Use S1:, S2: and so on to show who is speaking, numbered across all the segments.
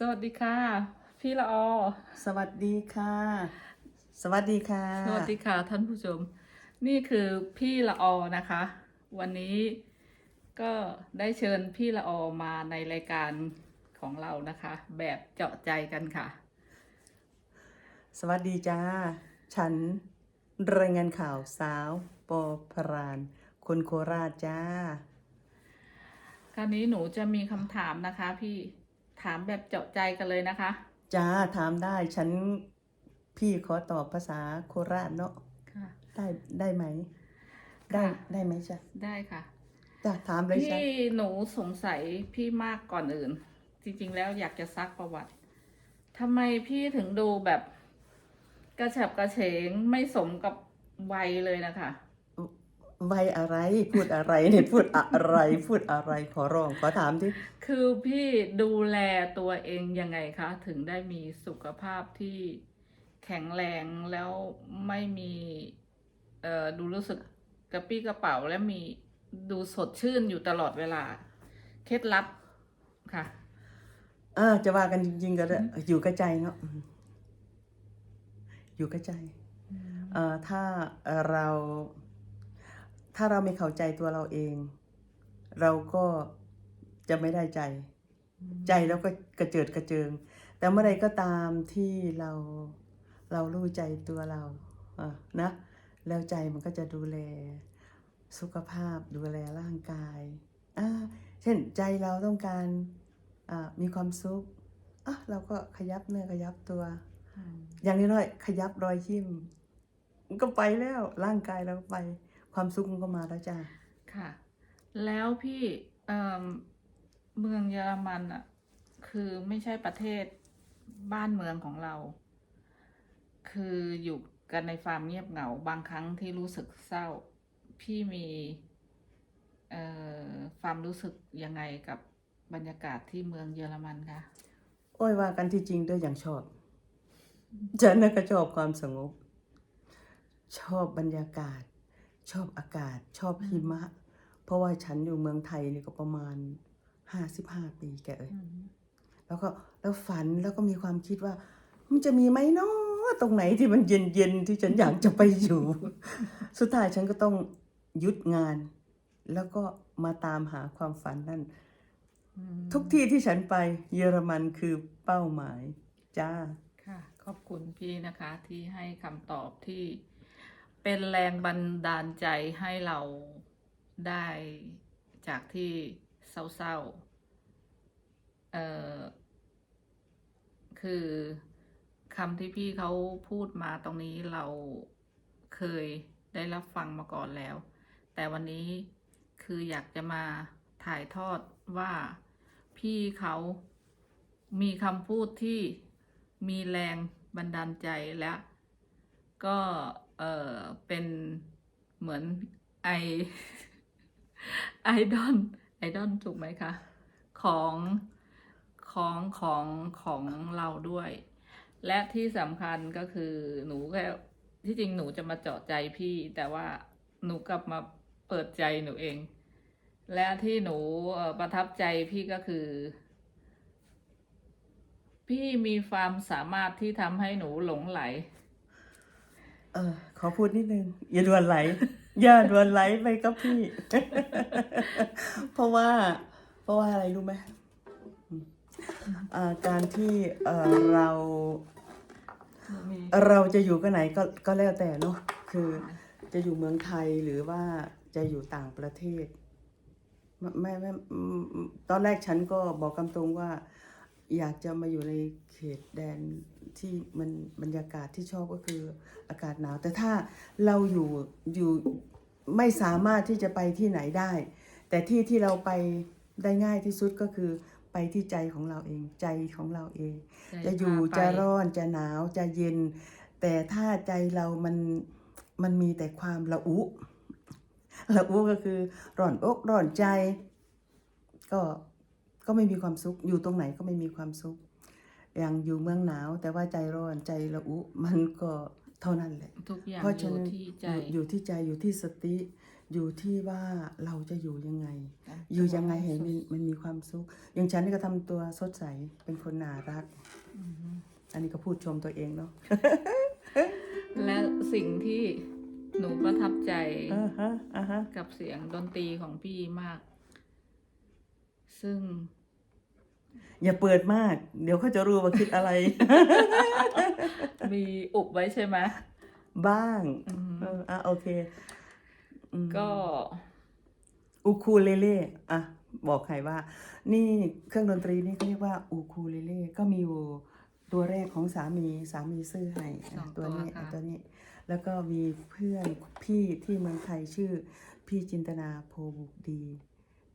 S1: สวัสดีค่ะ พี่ละออ
S2: สวัสดีค่ะ สวัสดีค่ะ
S1: สวัสดีค่ะท่านผู้ชม นี่คือพี่ละออนะคะ วันนี้ก็ได้เชิญพี่ละออมาในรายการของเรานะคะ แบบเจาะใจกันค่ะ
S2: สวัสดีจ้า ฉันรายงานข่าวสาวปอพรานคนโคราชจ้า
S1: คราวนี้หนูจะมีคำถามนะคะพี่ถามแบบเจาะใจกันเลยนะคะ
S2: จ้าถามได้ฉันพี่ขอตอบภาษาโคราชเนาะ
S1: ค่ะ
S2: ได้ได้ไหม ได้
S1: ค่ะ
S2: ได้ไหมจ้ะ
S1: ได้ค่ะ
S2: จ้าถามเลยจ้ะ
S1: พี่หนูสงสัยพี่มากก่อนอื่น จริง ๆ แล้วอยากจะซักประวัติทำไมพี่ถึงดูแบบ กระฉับกระเฉงไม่สมกับวัยเลยนะคะ
S2: วัยอะไรพูดอะไรเนี่ยพูดอะไรพูดอะไรขอร้องขอถามที่
S1: คือพี่ดูแลตัวเองยังไงคะ ถึงได้มีสุขภาพที่แข็งแรงแล้วไม่มีเอ่อดูรู้สึกกระปี้กระเป๋าและมีดูสดชื่นอยู่ตลอดเวลา เคล็ดลับค่ะ
S2: อ่าจะว่ากันจริง ๆ ก็ได้อยู่กับใจเนาะอืมอยู่กับใจเอ่อถ้าเรา ถ้าเราไม่เข้าใจตัวเราเอง เราก็จะไม่ได้ใจ ใจเราก็กระเจิดกระเจิง แต่เมื่อใดก็ตามที่เราเรารู้ใจตัวเราอะนะ แล้วใจมันก็จะดูแลสุขภาพดูแลร่างกายอ่าเช่นใจเราต้องการอ่ามีความสุขอะเราก็ขยับเนื้อขยับตัว
S1: อืม
S2: อย่างน้อยๆขยับรอยยิ้มมันก็ไปแล้วร่างกายเราก็ไป ความสุขมันก็มาแล้วจ้า
S1: ค่ะ แล้วพี่เอ่อเมืองเยอรมันอะ คือไม่ใช่ประเทศบ้านเมืองของเรา คืออยู่กันในความเงียบเหงา บางครั้งที่รู้สึกเศร้า พี่มีเอ่อความรู้สึกยังไงกับบรรยากาศที่เมืองเยอรมันคะ
S2: โอ้ยว่ากันที่จริงด้วยอย่างชอบฉันน่ะก็ชอบความสงบ ชอบบรรยากาศ ชอบอากาศชอบหิมะ เพราะว่าฉันอยู่เมืองไทยนี่ก็ประมาณห้าสิบห้าปีแกเอ้ยแล้วก็แล้วฝันแล้วก็มีความคิดว่า มันจะมีไหมเนาะตรงไหนที่มันเย็นเย็นๆที่ฉันอยากจะไปอยู่ สุดท้ายฉันก็ต้องหยุดงาน แล้วก็มาตามหาความฝันนั่น
S1: อืม
S2: ทุกที่ที่ฉันไปเยอรมันคือเป้าหมาย จ้า
S1: ค่ะ ขอบคุณพี่นะคะที่ให้คำตอบที่ เป็นแรงบันดาลใจให้เราได้จากที่เศร้าๆ เอ่อ คือคำที่พี่เขาพูดมาตรงนี้เราเคยได้รับฟังมาก่อนแล้ว แต่วันนี้คืออยากจะมาถ่ายทอดว่าพี่เขามีคำพูดที่มีแรงบันดาลใจและก็ เออเป็นเหมือนไอไอดอลไอดอลถูกไหมคะของของของของเราด้วย และที่สำคัญก็คือหนูก็ที่จริงหนูจะมาเจาะใจพี่ แต่ว่าหนูกลับมาเปิดใจหนูเอง และที่หนูประทับใจพี่ก็คือ พี่มีความสามารถที่ทำให้หนูหลงไหล
S2: เออขอพูดนิดนึง อย่าด่วนไหล อย่าด่วนไหลไปกับพี่ เพราะว่า เพราะว่าอะไรรู้ไหมอ่าการที่เออเรา เราจะอยู่กันไหนก็ก็แล้วแต่เนาะคือจะอยู่เมืองไทยหรือว่าจะอยู่ต่างประเทศไม่ไม่ตอนแรกฉันก็บอกกำตรงว่า อยากจะมาอยู่ในเขตแดนที่มันบรรยากาศที่ชอบก็คืออากาศหนาว แต่ถ้าเราอยู่อยู่ไม่สามารถที่จะไปที่ไหนได้ แต่ที่ที่เราไปได้ง่ายที่สุดก็คือไปที่ใจของเราเองใจของเราเอง จะอยู่จะร้อนจะหนาวจะเย็น แต่ถ้าใจเรามันมันมีแต่ความระอุระอุก็คือร้อนอกร้อนใจก็ ก็ไม่มีความสุข อยู่ตรงไหนก็ไม่มีความสุข อย่างอยู่เมืองหนาว แต่ว่าใจร้อนใจระอุมันก็เท่านั้นแหละ
S1: ทุกอย่าง
S2: เพราะ
S1: อ
S2: ฉะ
S1: ยู่
S2: นั้น
S1: ที่ใจ
S2: อยู่อยู่ที่ใจอยู่ที่สติ อยู่ที่ว่าเราจะอยู่ยังไง อยู่ยังไงเห็นมันมันมีความสุข อย่างฉันนี่ก็ทำตัวสดใสเป็นคนน่ารัก อันนี้ก็พูดชมตัวเองเนาะ
S1: และสิ่งที่หนูประทับใจ
S2: อ่าฮะอ่าฮะ
S1: กับเสียงดนตรีของพี่มาก ซึ่ง
S2: อย่าเปิดมาก เดี๋ยวเขาจะรู้ว่าคิดอะไร
S1: มีอุบไว้ใช่ไหม
S2: บ้าง
S1: อืม
S2: เอออะโอเคอืม
S1: ก็
S2: อูคูเลเล่อะบอกใครว่า นี่เครื่องดนตรีนี่เขาเรียกว่าอูคูเลเล่ก็มีอยู่ตัวแรกของสามีสามีซื้อให้
S1: ส
S2: อะ
S1: อง
S2: ตัวนี้
S1: ค่ะ
S2: อะตัวนี้ แล้วก็มีเพื่อนพี่ที่เมืองไทยชื่อ พี่จินตนาโพบุกดี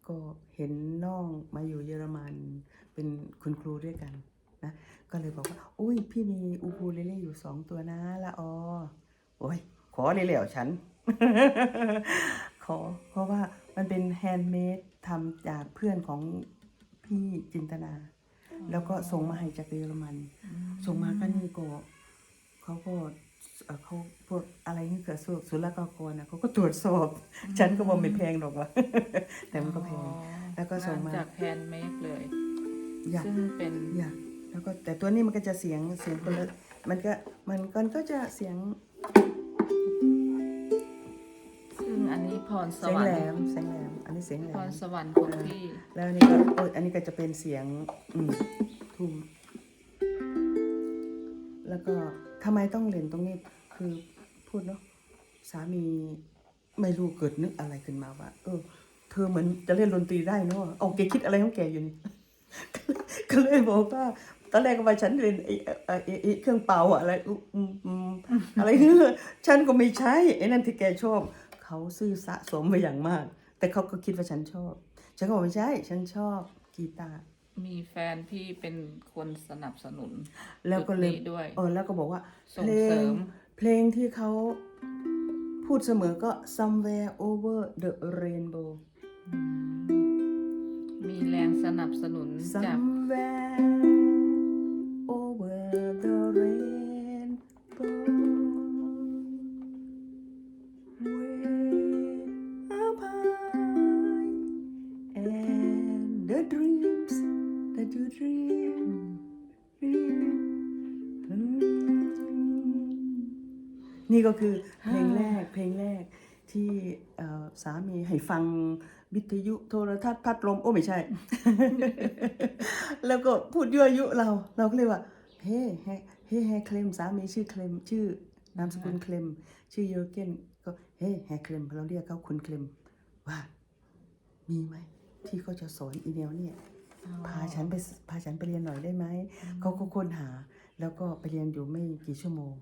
S2: ก็เห็นน้องมาอยู่เยอรมัน เป็นคุณครูด้วยกันนะก็เลยบอกว่าอุ้ยพี่มีอูคูเลเล่อยู่สองตัวนะละออโอ้ยขอเลยแล้วฉัน ขอเพราะว่ามันเป็นแฮนด์เมดทำจากเพื่อนของพี่จินตนา แล้วก็ส่งมาให้จากเยอรมัน ส่งมาก็นี่ก็เขาก็เอ่อเขาพวกอะไรนี่เกิดสุศุลกากรนะเขาก็ตรวจสอบ ฉันก็บอกไม่แพงหรอกวะแต่มันก็แพง แล้วก็ส่งมา
S1: จากแฮนด์เมดเลย
S2: อยาก
S1: ซึ่งเป็น
S2: อยากแล้วก็แต่ตัวนี้มันก็จะเสียงเสียงคนละมันก็มันมันก็จะเสียง
S1: ซึ่งอันนี้พรส
S2: เสียง
S1: วรร
S2: แหล
S1: ค์
S2: มเสียงแหลม อันนี้เสียงแหล
S1: พ
S2: ม
S1: รสวรรค์ของพี่
S2: แล้วอันนี้ก็โอ้ยอันนี้ก็จะเป็นเสียงอืมทุ่มแล้วก็ทำไมต้องเล่นตรงนี้คือพูดเนาะสามีไม่รู้เกิดนึกอะไรขึ้นมาว่า เออ เธอเหมือนจะเล่นดนตรีได้เนาะเอาแกคิดอะไรของแกอยู่นี่ ก็เลยบอกว่าตอนแรกก็ว่าฉันเล่นไอ้ไอ้ไอ้ไอ้เครื่องเป่าอะอะไรอืมอืมอืมอะไรเงี้ยฉันก็ไม่ใช่ไอ้นั่นที่แกชอบ เขาซื้อสะสมมาอย่างมาก แต่เขาก็คิดว่าฉันชอบ ฉันก็บอกไม่ใช่ ฉันชอบกีตาร์
S1: มีแฟนพี่เป็นคนสนับสนุน
S2: แล้วก็เลย
S1: จุดนี้ด้วย
S2: เออแล้วก็บอกว่า
S1: ส่ง
S2: เพล
S1: เสริ
S2: ง
S1: ม
S2: เพลงที่เขาพูดเสมอก็ somewhere over the rainbow
S1: มีแรงสนับสนุนจาก
S2: somewhere over the rainbow way up high and the dreams that you dream dream นี่ก็คือเพลงแรกเพลงแรกที่เอ่อสามีให้ฟัง วิทยุโทรทัศน์พัดลม โอ้ไม่ใช่ แล้วก็พูดยั่วยุเรา เราก็เลยว่า เฮ้เฮ้เฮ้แฮเคลมสามีชื่อเคลมชื่อนามสกุลเคลมชื่อเยอร์เกนก็เฮ้แฮเคลมเราเรียกเขาคุณเคลมว่า มีไหมที่เขาจะสอนอีเมลเนี่ยพาฉันไปพาฉันไปเรียนหน่อยได้ไหมเขาก็ค้นหา แล้วก็ไปเรียนอยู่ไม่กี่ชั่วโมง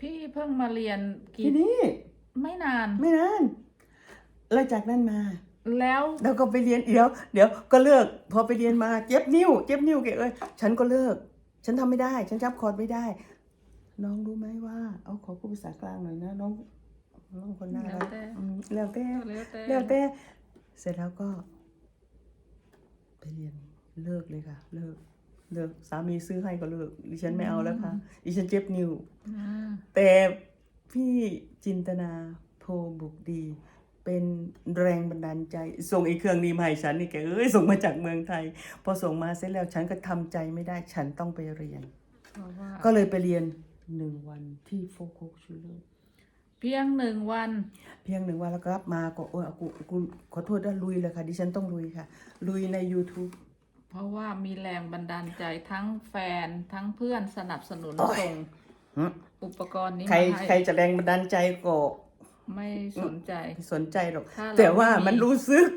S1: พี่เพิ่งมาเรียน
S2: ที
S1: กี่
S2: นี้
S1: ไม่นาน
S2: ไม่นาน แล้วจากนั้นมา
S1: แล้ว
S2: แล้วก็ไปเรียนเดี๋ยว เดี๋ยวก็เลิก พอไปเรียนมาเจ็บนิ้ว เจ็บนิ้วแกเอ้ยฉันก็เลิก ฉันทำไม่ได้ ฉันจับคอร์ดไม่ได้ น้องรู้ไหมว่าเอาขอพูดภาษากลางหน่อยนะน้องน้องคนน่ารักอืมแล้วแต่
S1: แล้วแต่
S2: แล้วแต่เสร็จแล้วก็ไปเรียนเลิกเลยค่ะ เลิกเลิกสามีซื้อให้ก็เลิกดิฉันไม่เอาแล้วค่ะดิฉันเจ็บนิ้ว
S1: อ่า
S2: แต่พี่จินตนาโพบุกดี เป็นแรงบันดาลใจ ส่งไอ้เครื่องนี้มาให้ฉันนี่แกเอ้ยส่งมาจากเมืองไทย พอส่งมาเสร็จแล้วฉันก็ทำใจไม่ได้ฉันต้องไปเรียน
S1: เพราะว่า
S2: ก็เลยไปเรียนหนึ่งวันที่โฟโคกชูเลอร์
S1: เพียงหนึ่งวัน
S2: เพียงหนึ่งวันแล้วก็กลับมาก็โอ้ยกูกูขอโทษด้วยลุยเลยค่ะ ดิฉันต้องลุยค่ะ ลุยใน YouTube
S1: เพราะว่ามีแรงบันดาลใจทั้งแฟนทั้งเพื่อนสนับสนุน
S2: โอ้ย
S1: ส่ง
S2: หึ
S1: อุปกรณ์นี้
S2: ใคร
S1: มาให้
S2: ใครจะแรงบันดาลใจก็
S1: ไม่สนใจ
S2: ไม่สนใจหรอก
S1: ถ้าเรา
S2: แต่ว่า
S1: ไม่มี
S2: มันรู้สึก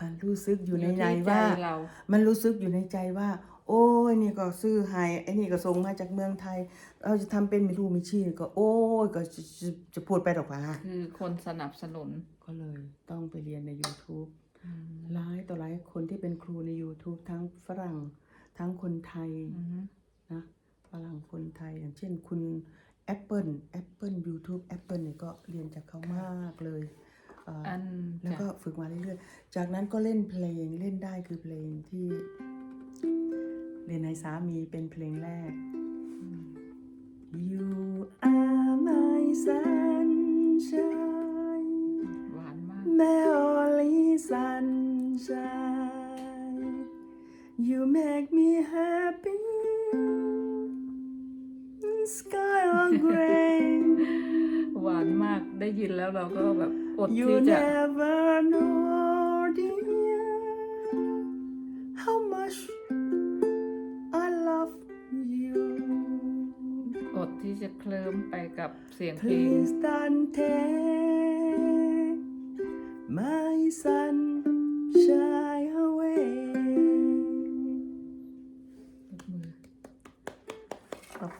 S2: มันรู้สึกอยู่ใน
S1: อยู่
S2: ใน
S1: ที่ใจ
S2: ว่า
S1: เรา
S2: มันรู้สึกอยู่ในใจว่า โอ้ยนี่ก็ซื้อให้ไอ้นี่ก็ส่งมาจากเมืองไทย เราจะทำเป็นไม่รู้ไม่ชี้ก็ โอ้ยก็จะจะจะพูดไปหรอกว่า
S1: คือคนสนับสนุน
S2: ก็เลยต้องไปเรียนใน YouTube หลายต่อหลายคนที่เป็นครูใน YouTube ทั้งฝรั่งทั้งคนไทย
S1: อือฮึ
S2: นะฝรั่งคนไทยอย่างเช่นคุณ แอปเปิลแอปเปิลยูทูบแอปเปิลเนี่ยก็เรียนจากเขามากเลยแล้วก็ฝึกมาเรื่อยๆ จากนั้นก็เล่นเพลงเล่นได้คือเพลงที่เรียนในสามีเป็นเพลงแรก You are my sunshine My only sunshine You make me happy Sky are gray
S1: หวานมากได้ยินแล้วเราก็แบบอด
S2: You
S1: ที่จะ
S2: never know dear how much I love you
S1: อดที่จะเคลิ้มไปกับเสียงเพลง
S2: Please don't take my sunshine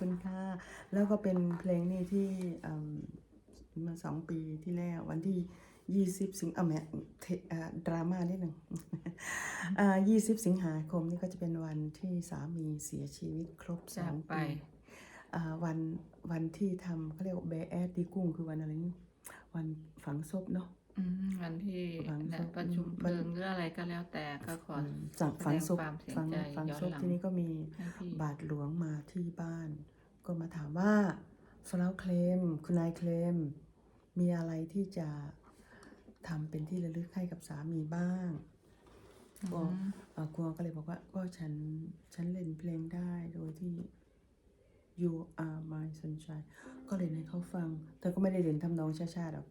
S2: คุณค่ะ แล้วก็เป็นเพลงนี้ที่อืมเมื่อสองปีที่แล้ววันที่ยี่สิบสิงอะแม่เทอ่าดราม่านิดหนึ่งอ่ายี่สิบสิงหาคมนี่ก็จะเป็นวันที่สามีเสียชีวิตครบส
S1: จา
S2: อกง
S1: ไป
S2: ปีอ่าวันวันที่ทำเขาเรียกว่าเบแอดดีกุ้งคือวันอะไรนี่วันฝังศพเนาะ
S1: อืมวันที่
S2: ฝังศพ
S1: เนี่ยประชุม
S2: อืม
S1: เพลิงหรืออะไรก็แล้วแต่ก็ขอ
S2: สั่งฝังศพ
S1: แสดงความเสีย
S2: ฝัง
S1: ใจ
S2: ฝัง
S1: ย้อน
S2: ศพ
S1: หลัง
S2: ที่นี้ก็มี
S1: ให้พี่
S2: บาทหลวงมาที่บ้าน ก็มาถามว่าฟลาวเคลมคุณนายเคลมมีอะไรที่จะทำเป็นที่ระลึกให้กับสามีบ้างก็เอ่อครัวก็เลยบอกว่าก็ฉันฉันเล่นเพลงได้โดยที่ you are my sunshine ก็เล่นให้เขาฟังเธอก็ไม่ได้เล่นทำนองช้าๆหรอก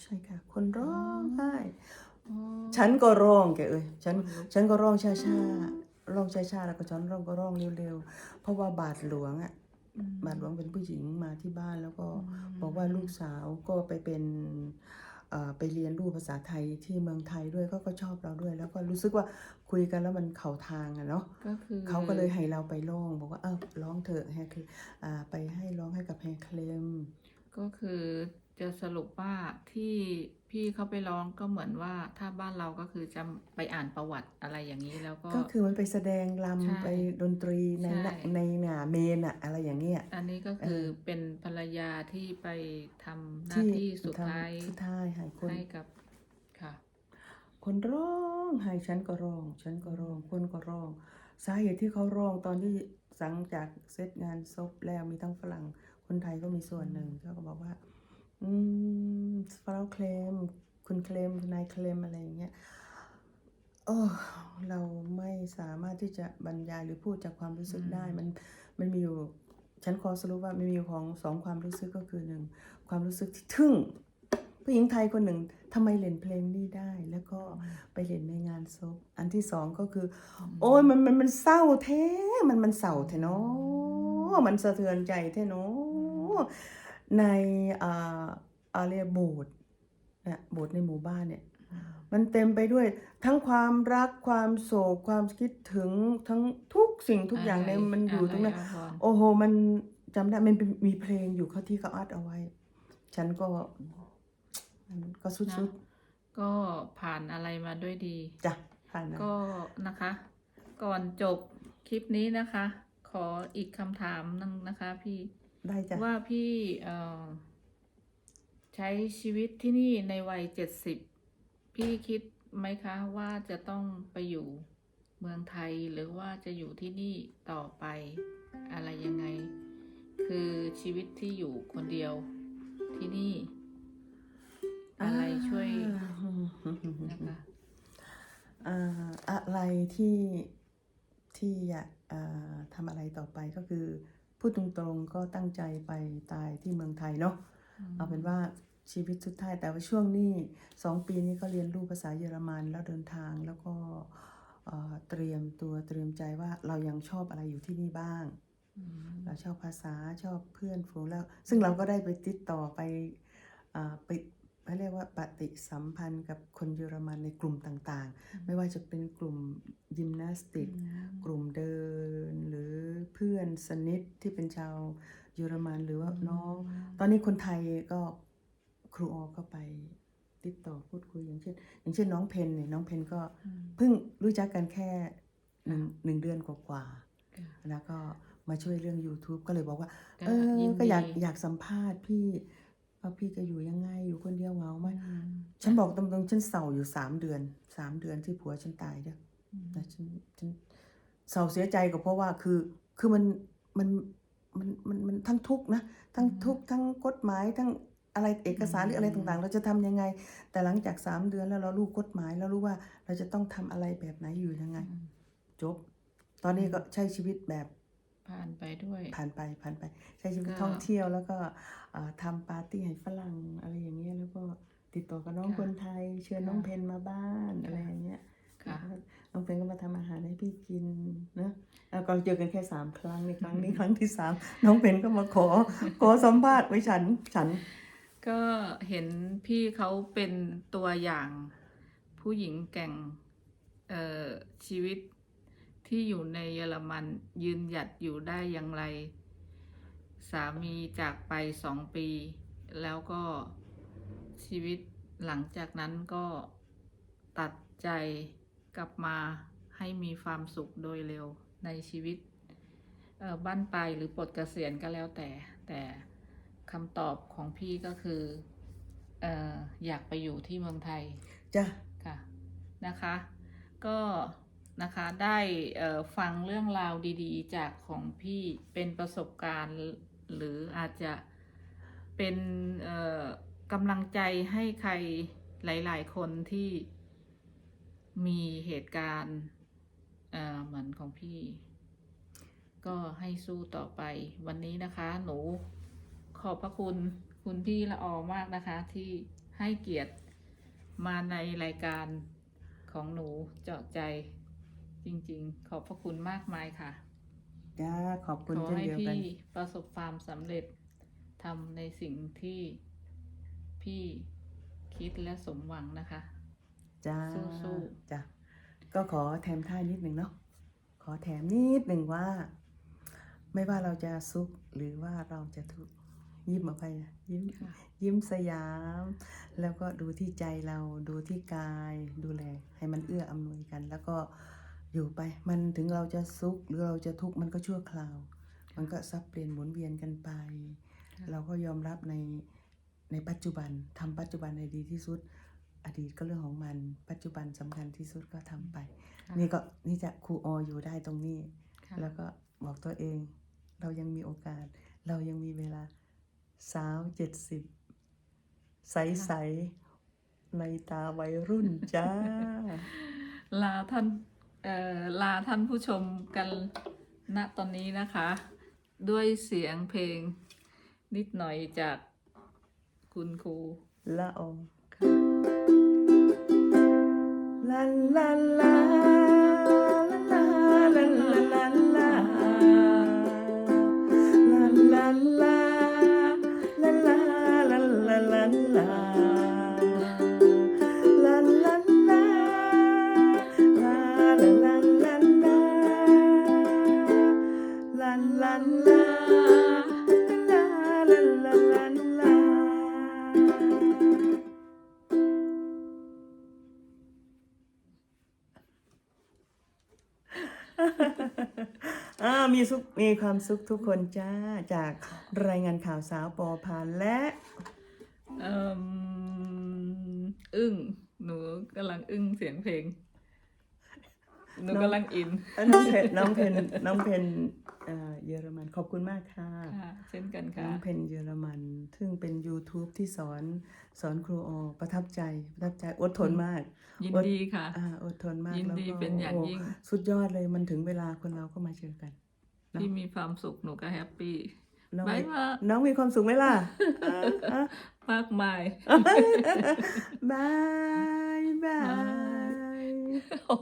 S1: ใช่ไหมคะ
S2: ใช่ค่ะ คนร้องไห้
S1: อ๋อ
S2: ฉันก็ร้องแกเอ้ยฉัน
S1: คนลุก
S2: ฉันก็ร้องช้าๆร้องช้าๆแล้วก็ฉันร้องก็ร้องเร็วๆเพราะว่าบาทหลวงอะ
S1: อืม
S2: บาทหลวงเป็นผู้หญิงมาที่บ้านแล้วก็
S1: อืม
S2: บอกว่าลูกสาวก็ไปเป็นเอ่อไปเรียนรู้ภาษาไทยที่เมืองไทยด้วยก็ก็ชอบเราด้วย แล้วก็รู้สึกว่าคุยกันแล้วมันเข่าทางอะเนาะ
S1: ก็คือ
S2: เขาก็เลยให้เราไปร้องบอกว่าเออร้องเถอะแฮคอ่าไปให้ร้องให้กับแฮคเลม
S1: ก็คือ จะสรุปว่าที่พี่เขาไปร้องก็เหมือนว่าถ้าบ้านเราก็คือจะไปอ่านประวัติอะไรอย่างนี้แล้วก็
S2: ก็คือมันไปแสดง
S1: ใช่
S2: ลำไปดนตรีใน
S1: ใช่
S2: น่ะในหนาเมนอะอะไรอย่างเงี้ย
S1: อันนี้ก็คือเป็นภรรยาที่ไปทำหน้าที่สุด
S2: ทำ
S1: ท้าย
S2: สุดท้ายให้คน
S1: ให้กับค่ะ
S2: คนร้องให้ฉันก็ร้อง ฉันก็ร้องคนก็ร้อง สาเหตุที่เขาร้องตอนที่หลังจากเสร็จงานศพแล้วมีทั้งฝรั่งคนไทยก็มีส่วนหนึ่งเขาก็บอกว่า อืมฟราเคลมคุณเคลมคุณนายเคลมอะไรอย่างเงี้ยโอ้เราไม่สามารถที่จะบรรยายหรือพูดจากความรู้สึกได้
S1: อืม
S2: มันมันมีอยู่ฉันขอสรุปว่ามันมีอยู่ของสองความรู้สึกก็คือหนึ่งความรู้สึกที่ทึ่งผู้หญิงไทยคนหนึ่งทำไมเล่นเพลงนี้ได้ แล้วก็ไปเล่นในงานศพอันที่สองก็คือ โอ้ยมันมันมันเศร้าแท้มันมันเศร้าแท้เนาะมันสะเทือนใจแท้เนาะ ในอ่าอะไรโบสถ์เนี่ยโบสถ์ในหมู่บ้านเนี่ยมันเต็มไปด้วยทั้งความรักความโศกความคิดถึงทั้งทุกสิ่งทุกอย่างเนี่ยมันอยู่ตรงนั้นะ
S1: ไอภรณ์
S2: โอ้โหมันจำได้มันเป็นมีเพลงอยู่เขาที่เขาอัดเอาไว้ ฉันก็มันก็สุด
S1: นะก็ผ่านอะไรมาด้วยดี
S2: ๆจ้ะผ่านนะ
S1: ก็นะคะ ก่อนจบคลิปนี้นะคะ ขออีกคำถามหนึงนะคะพี่
S2: ได้จ้ะ
S1: ว่าพี่เอ่อใช้ชีวิตที่นี่ในวัยเจ็ดสิบพี่คิดไหมคะว่าจะต้องไปอยู่เมืองไทยหรือว่าจะอยู่ที่นี่ต่อไปอะไรยังไง คือชีวิตที่อยู่คนเดียวที่นี่ อะไรช่วยนะคะ
S2: อ่าอะไรที่ที่อยากอ่าทำอะไรต่อไปก็คือ พูดตรงๆก็ตั้งใจไปตายที่เมืองไทยเนาะเอาเป็นว่าชีวิตสุดท้ายแต่ว่าช่วงนี้สองปีนี้ก็เรียนรู้ภาษาเยอรมันแล้วเดินทางแล้วก็เอ่อเตรียมตัวเตรียมใจว่าเรายังชอบอะไรอยู่ที่นี่บ้าง
S1: อืม
S2: เราชอบภาษาชอบเพื่อนฝูงแล้ว ซึ่งเราก็ได้ไปติดต่อไปอ่าไป เขาเรียกว่าปฏิสัมพันธ์กับคนเยอรมันในกลุ่มต่างๆ ไม่ว่าจะเป็นกลุ่มยิมนาสติก กลุ่มเดิน หรือเพื่อนสนิทที่เป็นชาวเยอรมันหรือว่าน้องตอนนี้คนไทยก็ครูออก็ไปติดต่อพูดคุยอย่างเช่น อย่างเช่นน้องเพนเนี่ยน้องเพนก็
S1: อืม
S2: เพิ่งรู้จักกันแค่หนึ่งหนึ่งเดือนกว่า
S1: ค่ะ
S2: ๆแล้วก็มาช่วยเรื่อง YouTube ก็เลยบอกว่า
S1: ก็
S2: เออ
S1: ยิน
S2: ก็อยาก
S1: ดี
S2: อยากสัมภาษณ์พี่ ว่าพี่จะอยู่ยังไงอยู่คนเดียวเหงาไหมฉันบอกตรงๆฉันเศร้าอยู่สามเดือนสามเดือนที่ผัวฉันตายเด้อนะฉันฉันเศร้าเสียใจก็เพราะว่าคือคือมันมันมันมันมันทั้งทุกนะทั้งทุกทั้งกฎหมายทั้งอะไรเอกสารหรืออะไรต่างๆ เราจะทำยังไง แต่หลังจากสามเดือนแล้วเรารู้กฎหมายแล้วรู้ว่าเราจะต้องทำอะไรแบบไหนอยู่ยังไง จบ ตอนนี้ก็ใช้ชีวิตแบบ
S1: ผ่านไปด้วย
S2: ผ่านไปผ่านไป ใช้ชีวิตท่องเที่ยวแล้วก็ทำปาร์ตี้ให้ฝรั่งอะไรอย่างเงี้ยแล้วก็ติดต่อกับน้อง
S1: ค
S2: นไทย เชิญน้องเพนมาบ้านอะไรอย่างเงี้ยน้องเพนก็มาทำอาหารให้พี่กินนะแล้วก็เจอกันแค่สามครั้งในครั้งนี้ครั้งที่สามน้องเพนก็มาขอขอสัมภาษณ์ไว้ฉันฉัน
S1: ก็เห็นพี่เขาเป็นตัวอย่างผู้หญิงแก่งเออชีวิต ที่อยู่ในเยอรมันยืนหยัดอยู่ได้อย่างไร สามีจากไปสองปี แล้วก็ชีวิตหลังจากนั้นก็ตัดใจกลับมาให้มีความสุขโดยเร็วในชีวิตบ้านไปหรือปลดเกษียณก็แล้วแต่ แต่คำตอบของพี่ก็คือออยากไปอยู่ที่เมืองไทย
S2: จ้ะ
S1: ค่ะ นะคะ ก็ นะคะ ได้ฟังเรื่องราวดีๆ จากของพี่เป็นประสบการณ์ หรืออาจจะเป็นกำลังใจให้ใครหลาย ๆ คนที่มีเหตุการณ์เหมือนของพี่ ก็ให้สู้ต่อไปวันนี้นะคะ หนูขอบพระคุณคุณพี่ละออมากนะคะ ที่ให้เกียรติมาในรายการของหนูเจาะใจ จริงๆ ขอบพระคุณมากมายค่ะ
S2: จ้าขอบคุณ
S1: ขอ
S2: เช่น
S1: ให้
S2: เดียวกัน
S1: พี่ประสบความสำเร็จทำในสิ่งที่พี่คิดและสมหวังนะคะ
S2: จ้า
S1: สู้ๆ
S2: จ้าก็ขอแถมท่านิดหนึ่งเนาะขอแถมนิดหนึ่งว่า ไม่ว่าเราจะสุขหรือว่าเราจะทุกข์ยิ้มออกไปนะยิ้มยิ้มสยาม แล้วก็ดูที่ใจเราดูที่กาย ดูแลให้มันเอื้ออำนวยกัน แล้วก็ อยู่ไป มันถึงเราจะสุขหรือเราจะทุกข์มันก็ชั่วคราว มันก็ซับเปลี่ยนหมุนเวียนกันไป เราก็ยอมรับในในปัจจุบันทำปัจจุบันให้ดีที่สุด อดีตก็เรื่องของมัน ปัจจุบันสำคัญที่สุดก็ทำไป นี่ก็นี่จะครูออยู่ได้ตรงนี้ แล้วก็บอกตัวเอง เรายังมีโอกาส เรายังมีเวลาสาวเจ็ดสิบใสใสในตาวัยรุ่นจ้า
S1: ลาท่าน ลาท่านผู้ชมกันณตอนนี้นะคะ ด้วยเสียงเพลงนิดหน่อยจากคุณครู
S2: ละอง
S1: ค่ะ
S2: ลาลาลา มีสุขมีความสุขทุกคนจ้า จากรายงานข่าวสาวปอพานและ
S1: เอิ่มอึ้งหนูกำลังอึ้งเสียงเพลง หนูกำลังอิน
S2: เอ้ยน้องเพนน้องเพนน้องเพนเอ่อเยอรมันขอบคุณมากค่ะ
S1: ค่ะเช่นกัน
S2: น้
S1: ค่ะ
S2: องเพนเยอรมัน ซึ่งเป็น YouTube ที่สอนสอนครูออประทับใจประทับใจอดทนมาก
S1: ยินดีค่ะ
S2: อ่าอดทนมาก
S1: ยิน
S2: แล้ว
S1: ดี
S2: ก็
S1: เป็นอย่าง
S2: โโห
S1: ยิ่ง
S2: สุดยอดเลยมันถึงเวลาคนเราก็มาเจอกัน เนอะ
S1: ที่มีความสุขหนูก็แฮปปี้
S2: น้อง
S1: บาย
S2: มี
S1: บาย
S2: น้องมีความสุขไหมล่ะอะอะ
S1: มากมาย
S2: บายบาย